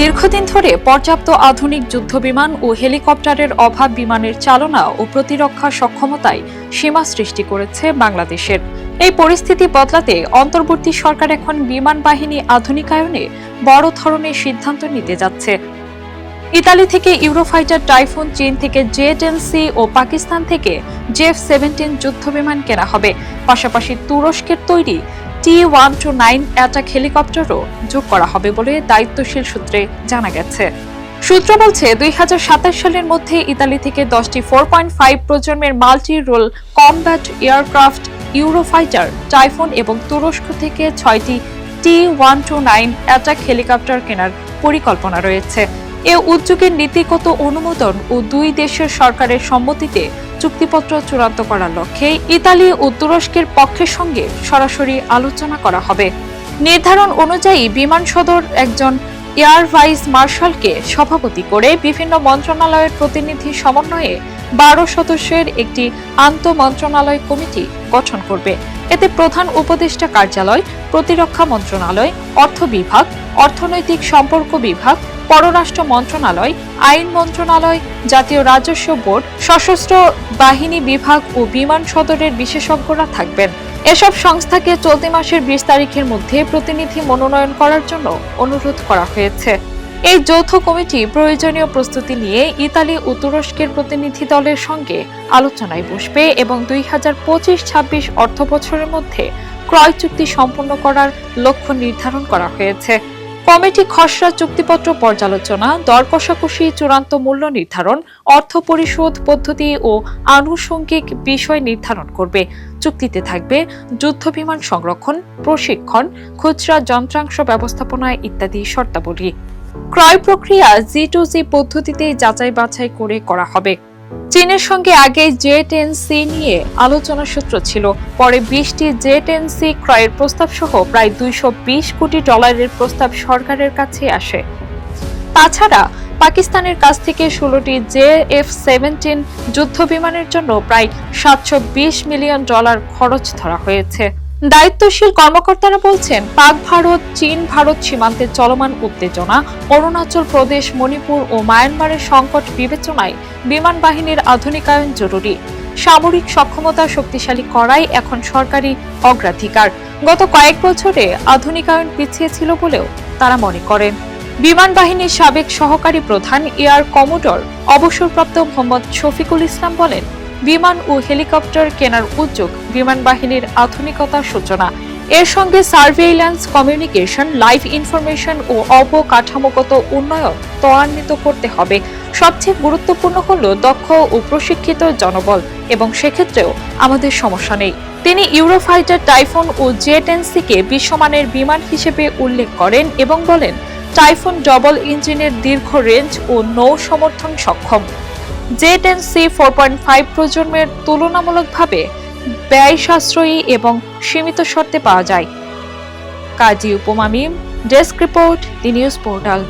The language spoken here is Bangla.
দীর্ঘদিন ধরে পর্যাপ্ত আধুনিক যুদ্ধবিমান ও হেলিকপ্টারের অভাব বিমানের চালনা ও প্রতিরক্ষা সক্ষমতায় সীমা সৃষ্টি করেছে বাংলাদেশের। এই পরিস্থিতি বদলাতে অন্তর্বর্তী সরকার এখন বিমান বাহিনী আধুনিকায়নে বড় ধরনের সিদ্ধান্ত নিতে যাচ্ছে। ইতালি থেকে ইউরোফাইটার টাইফুন, চীন থেকে জে সি ও পাকিস্তান থেকে জেফ সেভেন্টিন যুদ্ধবিমান কেনা হবে। পাশাপাশি তুরস্কের তৈরি T one two nine attack হেলিকপ্টারও যোগ করা হবে বলে দায়িত্বশীল সূত্রে জানা গেছে। সূত্র বলছে, দুই হাজার সাতাশ সালের মধ্যে ইতালি থেকে দশটি ফোর পয়েন্ট ফাইভ প্রজন্মের multi role combat aircraft Eurofighter, Typhoon এবং তুরস্ক থেকে ছয়টি T one two nine attack helicopter কেনার পরিকল্পনা রয়েছে। এ উদ্যোগের নীতিগত অনুমোদন ও দুই দেশের সরকারের সম্মতিতে চুক্তিপত্র চূড়ান্ত করার লক্ষ্যে ইতালি ও তুরস্কের পক্ষের সঙ্গে সরাসরি আলোচনা করা হবে। নির্ধারণ অনুযায়ী বিমান সদর একজন এয়ার ভাইস মার্শালকে সভাপতি করে বিভিন্ন মন্ত্রণালয়ের প্রতিনিধি সমন্বয়ে বারো সদস্যের একটি আন্তঃ মন্ত্রণালয় কমিটি গঠন করবে। এতে প্রধান উপদেষ্টা কার্যালয়, প্রতিরক্ষা মন্ত্রণালয়, অর্থ বিভাগ, অর্থনৈতিক সম্পর্ক বিভাগ, পররাষ্ট্র মন্ত্রণালয়, আইন মন্ত্রণালয়, জাতীয় রাজস্ব বোর্ড, সশস্ত্র বাহিনী বিভাগ ও বিমান সদরের বিশেষজ্ঞরা থাকবেন। এসব সংস্থাকে চলতি মাসের বিশ তারিখের মধ্যে প্রতিনিধি মনোনয়ন করার জন্য অনুরোধ করা হয়েছে। এই যৌথ কমিটি প্রয়োজনীয় প্রস্তুতি নিয়ে ইতালি ও তুরস্কের প্রতিনিধি দলের সঙ্গে আলোচনায় বসবে এবং দুই হাজার পঁচিশ ছাব্বিশ অর্থ বছরের মধ্যে ক্রয় চুক্তি সম্পন্ন করার লক্ষ্য নির্ধারণ করা হয়েছে। কমিটি খসড়া চুক্তিপত্র পর্যালোচনা দর কষাকষি চূড়ান্ত মূল্য নির্ধারণ, অর্থ পরিশোধ পদ্ধতি ও আনুষঙ্গিক বিষয় নির্ধারণ করবে। চুক্তিতে থাকবে যুদ্ধবিমান সংরক্ষণ, প্রশিক্ষণ, খুচরা যন্ত্রাংশ ব্যবস্থাপনা ইত্যাদি শর্তাবলী। ক্রয় প্রক্রিয়া জি টু জি পদ্ধতিতে যাচাই বাছাই করে করা হবে। চীনের সঙ্গে আগে জে টেন সি নিয়ে আলোচনা সূত্র ছিল। পরে বিশটি জে টেন সি ক্রয়ের প্রস্তাব সহ প্রায় দুইশো বিশ কোটি ডলারের প্রস্তাব সরকারের কাছে আসে। তাছাড়া পাকিস্তানের কাছ থেকে ষোলোটি জে এফ সেভেন্টিন যুদ্ধ বিমানের জন্য প্রায় সাতশো বিশ মিলিয়ন ডলার খরচ ধরা হয়েছে। দায়িত্বশীল কর্মকর্তারা বলছেন, পাক ভারত, চীন ভারত সীমান্তে চলমান উত্তেজনা, অরুণাচল প্রদেশ, মণিপুর ও মায়ানমারের সংকট বিবেচনায় বিমান বাহিনীর আধুনিকায়ন জরুরি। সামরিক সক্ষমতা শক্তিশালী করাই এখন সরকারি অগ্রাধিকার। গত কয়েক বছরে আধুনিকায়ন পিছিয়ে ছিল বলেও তারা মনে করেন। বিমান বাহিনীর সাবেক সহকারী প্রধান এয়ার কমোডর অবসরপ্রাপ্ত মোহাম্মদ শফিকুল ইসলাম বলেন বিমান ও হেলিকপ্টার কেনার উদ্যোগ বিমান বাহিনীর আধুনিকতার সূচনা। এর সঙ্গে সার্ভেইল্যান্স, কমিউনিকেশন, লাইভ ইনফরমেশন ও অবকাঠামোগত উন্নয়ন ত্বরান্বিত করতে হবে। সবচেয়ে গুরুত্বপূর্ণ হল দক্ষ ও প্রশিক্ষিত জনবল এবং সেক্ষেত্রেও আমাদের সমস্যা নেই। তিনি ইউরোফাইটার টাইফুন ও জেটেন্সিকে বিশ্বমানের বিমান হিসেবে উল্লেখ করেন এবং বলেন, টাইফুন ডবল ইঞ্জিনের দীর্ঘ রেঞ্জ ও নৌ সমর্থন সক্ষম। Z N C four point five প্রজন্মের তুলনামূলকভাবে ব্যয় সাশ্রয়ী এবং সীমিত শর্তে পাওয়া যায়। Kazi উপমামিম desk report, the news portal.